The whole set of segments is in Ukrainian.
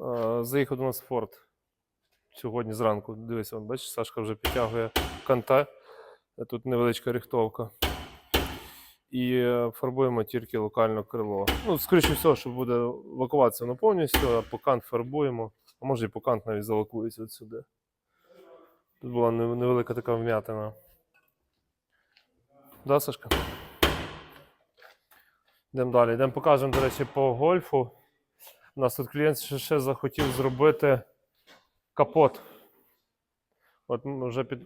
Е, Заїхав до нас Форд сьогодні зранку. Дивись, он, бачиш, Сашка вже підтягує канта. Тут невеличка рихтовка. І е, фарбуємо тільки локально крило. Ну, скоріше всього, що буде лакуватися воно повністю, а по кант фарбуємо. А може і по кант навіть залакується от сюди. Тут була невелика така вм'ятина. Да, Сашка? Йдемо далі. Йдемо покажемо, до речі, по гольфу. У нас тут клієнт ще, захотів зробити капот. От ми вже під,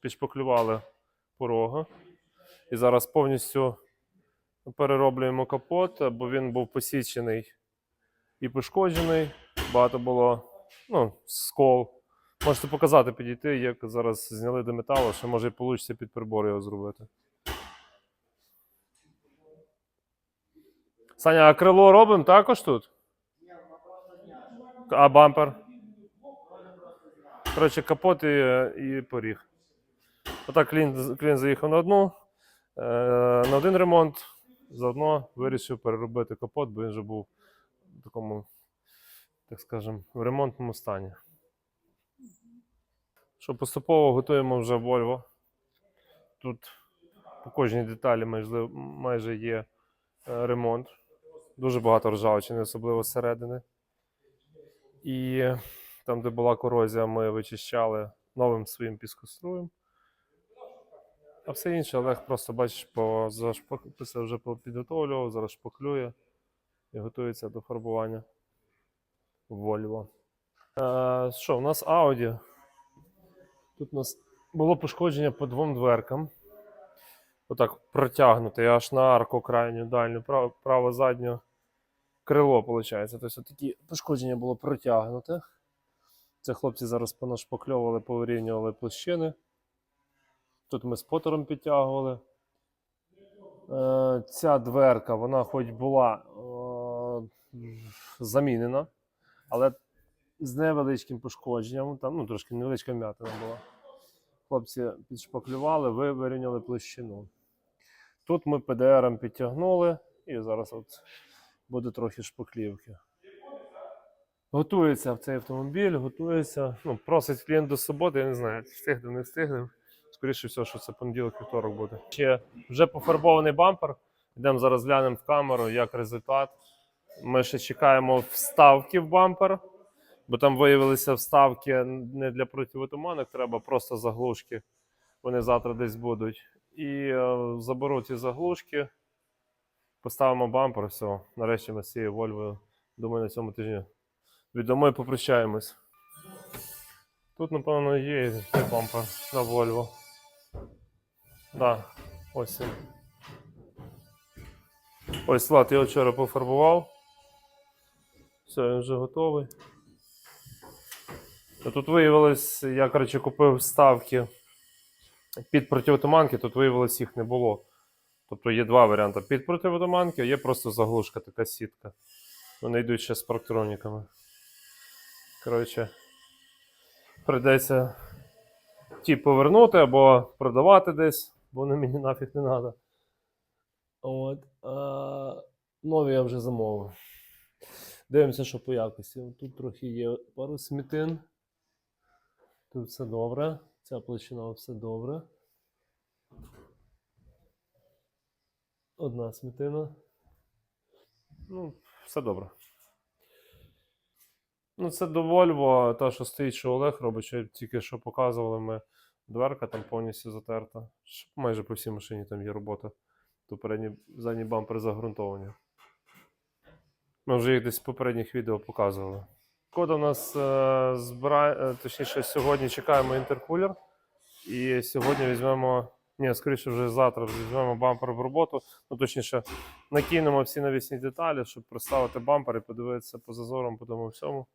підшпаклювали порога. І зараз повністю перероблюємо капот, бо він був посічений і пошкоджений. Багато було ну, скол. Можете показати, підійти, як зараз зняли до металу, що може і вийде під прибор його зробити. Саня, а крило робимо також тут? А бампер? Коротше, капот і, і поріг. Отак клієнт, клієнт заїхав на одну, е, на один ремонт. Заодно вирішив переробити капот, бо він вже був в такому, так скажемо, в ремонтному стані. Що поступово готуємо вже Volvo. Тут по кожній деталі майже, майже є е, ремонт. Дуже багато ржавчини, особливо зсередини. І там, де була корозія, ми вичищали новим своїм піскоструєм. А все інше Олег просто бачиш, по це вже підготовлював, зараз шпаклює і готується до фарбування Volvo. Е, що, у нас Audi. Тут у нас було пошкодження по двом дверкам. Отак протягнуте аж на арку крайню дальню, право, право задню крило, виходить. Тобто такі пошкодження було протягнуте. Це хлопці зараз понашпакльовували, повирівнювали площини. Тут ми спотером підтягували. Е, ця дверка, вона хоч була е, замінена, але з невеличким пошкодженням. Там ну, трошки невеличка вмятина була. Хлопці підшпаклювали, ви- вирівняли площину. Тут ми ПДРом підтягнули, і зараз от буде трохи шпаклівки. Готується в цей автомобіль, готується. Ну, просить клієнт до суботи, я не знаю, встигне, не встигне. Скоріше всього, що це понеділок вівторок буде. Ще вже пофарбований бампер. Йдемо зараз глянемо в камеру, як результат. Ми ще чекаємо вставки в бампер, бо там виявилися вставки не для противотуманок, треба просто заглушки. Вони завтра десь будуть. І е, заберу ці заглушки, поставимо бампер, все. Нарешті ми з цією Вольвою, думаю, на цьому тижні відомо і попрощаємось. Тут, напевно, є цей бампер на Volvo. Да, ось він. Ось Влад, я вчора пофарбував. Все, він вже готовий. А Тут виявилось, я, коротше, купив вставки під противотуманки, тут виявилось їх не було. Тобто є два варіанти. Під противотуманки, є просто заглушка, така сітка. Вони йдуть ще з парктроніками. Коротше, прийдеться ті повернути або продавати десь, бо вони мені нафіг не треба. От. А, нові я вже замовив. Дивимося, що по якості. Тут трохи є пару смітин. Тут все добре. Ця площина все добре. Одна смітина. Ну, все добре. Ну, це до Volvo, та, що стоїть, що Олег робить, що тільки що показували ми. Дверка там повністю затерта. Майже по всій машині там є робота. То передній задній бампер загрунтовані. Ми вже їх десь в попередніх відео показували. Кода у нас е, збирає, е, точніше, сьогодні чекаємо інтеркулер. І сьогодні візьмемо, ні, скоріше вже завтра візьмемо бампер в роботу. Ну, точніше, накинемо всі навісні деталі, щоб проставити бампер і подивитися по зазорам, по тому всьому.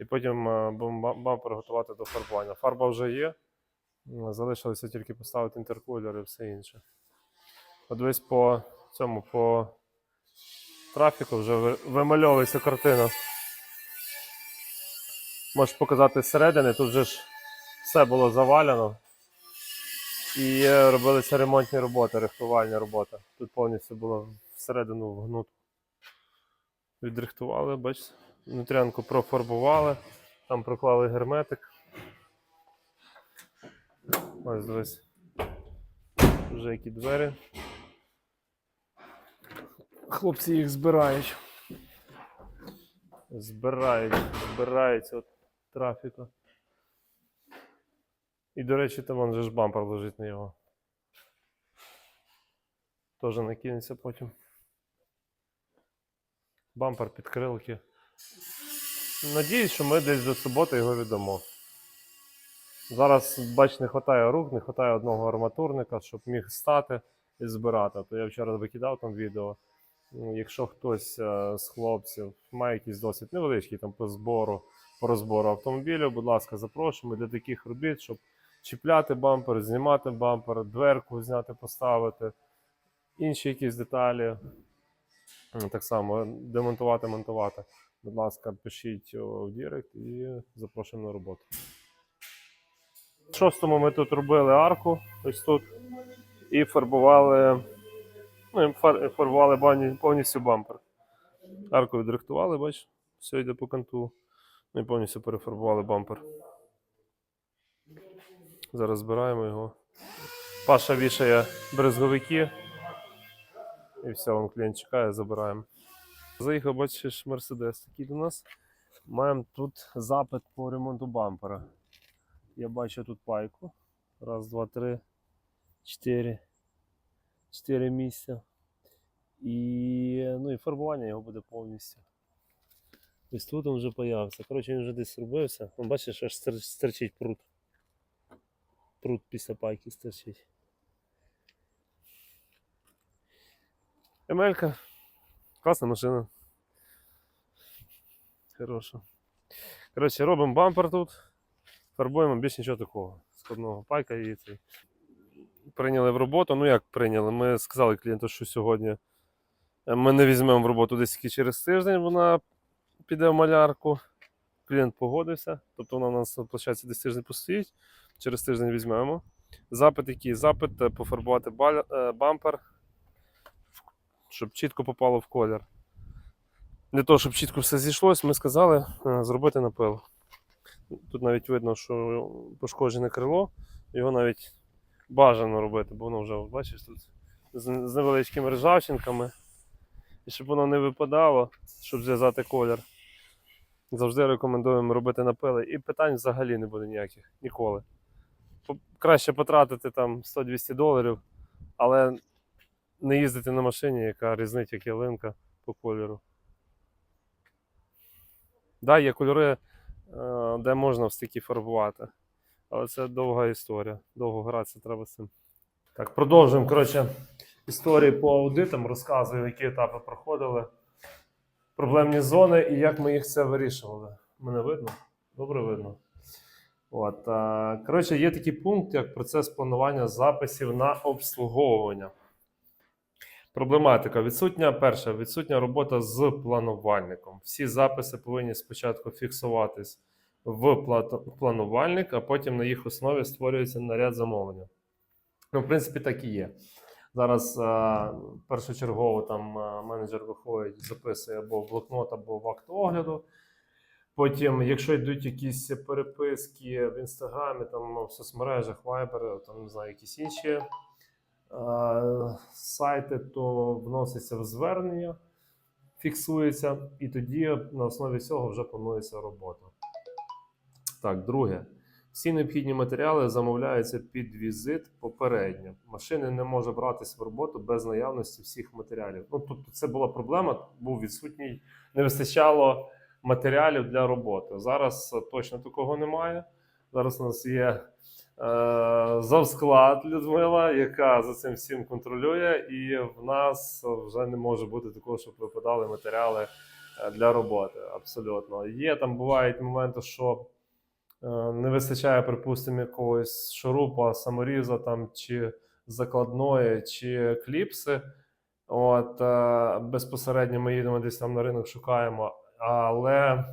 І потім е, будемо бампер готувати до фарбування. Фарба вже є. Залишилося тільки поставити інтеркулер і все інше. Десь по цьому, по трафіку вже вимальовується картина. Можеш показати зсередини, тут же ж все було завалено. І е, робилися ремонтні роботи, рихтувальні роботи. Тут повністю було всередину вгнуто. Відрихтували, бачите, Внутрянку профарбували, там проклали герметик. Ось дивись. Вже які двері. Хлопці їх збирають. Збирають, збираються від трафіку. І, до речі, там вон ж бампер лежить на його. Тоже накинеться потім. Бампер підкрилки. Надіюсь, що ми десь до суботи його віддамо. Зараз, бач, не вистачає рук, не вистачає одного арматурника, щоб міг стати і збирати. То я вчора викидав там відео. Якщо хтось е, з хлопців має якийсь досвід невеличкий там по збору, по розбору автомобілів, будь ласка, запрошуємо для таких робіт, щоб чіпляти бампер, знімати бампер, дверку зняти, поставити, інші якісь деталі. Так само демонтувати, монтувати. Будь ласка, пишіть в Дірект і запрошуємо на роботу. В шостому ми тут робили арку, ось тут, і фарбували, ну, фарбували повністю бампер. Арку відрихтували, бач, все йде по канту. Ну і повністю перефарбували бампер. Зараз збираємо його. Паша вішає брезговики. І все, он клієнт чекає, забираємо. Заїхав, бачиш, Мерседес такий до нас. Маємо тут запит по ремонту бампера. Я бачу тут пайку. Раз, два, три, чотири. Чотири місця. І, ну, і фарбування його буде повністю. Ось тут він вже появився. Коротше, він вже десь робився. Бачиш, аж стер- стерчить прут. Прут після пайки стерчить. Емелька. Класна машина. Хороша. Коротше, робимо бампер тут. Фарбуємо більш нічого такого. Складного пайка і цей. Прийняли в роботу. Ну як прийняли? Ми сказали клієнту, що сьогодні е, ми не візьмемо в роботу десь через тиждень, вона піде в малярку. Клієнт погодився, тобто вона у нас виходить, десь тиждень постоїть, через тиждень візьмемо. Запит який? Запит е, пофарбувати е, бампер, щоб чітко попало в колір. Для того, щоб чітко все зійшлось, ми сказали е, зробити напил. Тут навіть видно, що пошкоджене крило, його навіть бажано робити, бо воно вже, бачиш, тут з, з невеличкими ржавчинками. І щоб воно не випадало, щоб зв'язати колір. Завжди рекомендуємо робити напили. І питань взагалі не буде ніяких ніколи. Краще потратити там 100-200 доларів, але не їздити на машині, яка різнить як ялинка по кольору. Да, є кольори, е, де можна в стикі фарбувати. Але це довга історія. Довго гратися треба з цим. Так, продовжуємо. Коротше, історії по аудитам, розказую, які етапи проходили. Проблемні зони і як ми їх це вирішували. Мене видно? Добре видно. От, коротше, є такий пункт, як процес планування записів на обслуговування. Проблематика відсутня. Перша відсутня робота з планувальником. Всі записи повинні спочатку фіксуватись в планувальник, а потім на їх основі створюється наряд замовлення. Ну, в принципі, так і є. Зараз е, першочергово там е, менеджер виходить, записує або в блокнот, або в акт огляду. Потім, якщо йдуть якісь переписки в інстаграмі, там в соцмережах, Viber, там не знаю, якісь інші е, сайти, то вноситься в звернення, фіксується, і тоді на основі цього вже планується робота. Так, друге. Всі необхідні матеріали замовляються під візит попередньо. Машини не може братись в роботу без наявності всіх матеріалів. Ну, тобто, це була проблема, був відсутній, не вистачало матеріалів для роботи. Зараз е, точно такого немає. Зараз у нас є е, завсклад Людмила, яка за цим всім контролює, і в нас вже не може бути такого, щоб випадали матеріали е, для роботи. Абсолютно. Є там бувають моменти, що е, не вистачає, припустимо, якогось шурупа, саморіза там, чи закладної, чи кліпси. От, е, безпосередньо ми їдемо десь там на ринок, шукаємо. Але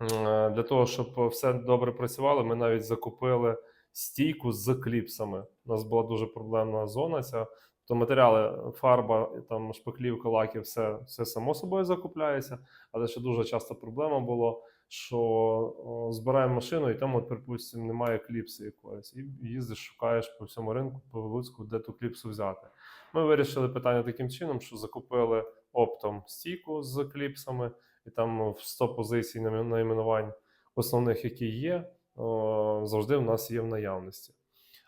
е, для того, щоб все добре працювало, ми навіть закупили стійку з кліпсами. У нас була дуже проблемна зона ця, Тобто матеріали, фарба, там шпаклівка, лаки, все, все само собою закупляється. Але ще дуже часто проблема була, що збираємо машину, і там, от, припустимо, немає кліпси якоїсь. І їздиш, шукаєш по всьому ринку, по Луцьку, де ту кліпсу взяти. Ми вирішили питання таким чином, що закупили оптом стійку з кліпсами, і там в 100 позицій найменувань основних, які є, завжди в нас є в наявності.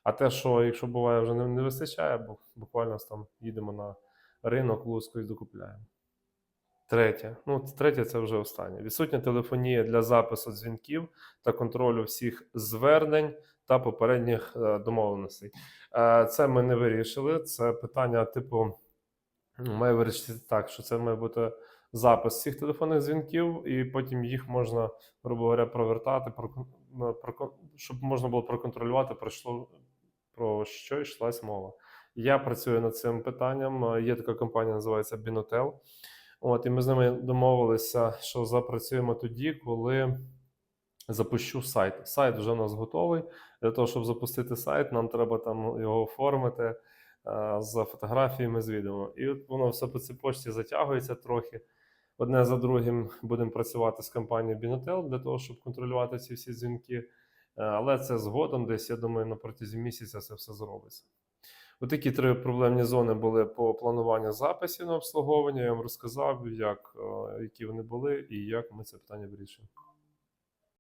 А те, що якщо буває, вже не, вистачає, бо буквально там їдемо на ринок Луцьку і докупляємо. Третє. Ну, третє це вже останнє. Відсутня телефонія для запису дзвінків та контролю всіх звернень та попередніх е, домовленостей. Е, Це ми не вирішили. Це питання, типу, має вирішити так, що це має бути запис всіх телефонних дзвінків, і потім їх можна, грубо говоря, провертати, прокон- на- щоб можна було проконтролювати, про що, про що йшлась мова. Я працюю над цим питанням. Є така компанія, називається Binotel. От, і ми з ними домовилися, що запрацюємо тоді, коли запущу сайт. Сайт вже у нас готовий. Для того, щоб запустити сайт, нам треба там його оформити е, з фотографіями, з відео. І от воно все по цій почті затягується трохи. Одне за другим будемо працювати з компанією Binotel для того, щоб контролювати ці всі дзвінки. Е, Але це згодом, десь, я думаю, на протязі місяця це все зробиться. Отакі три проблемні зони були по плануванню записів на обслуговування. Я вам розказав, як, е, які вони були і як ми це питання вирішуємо.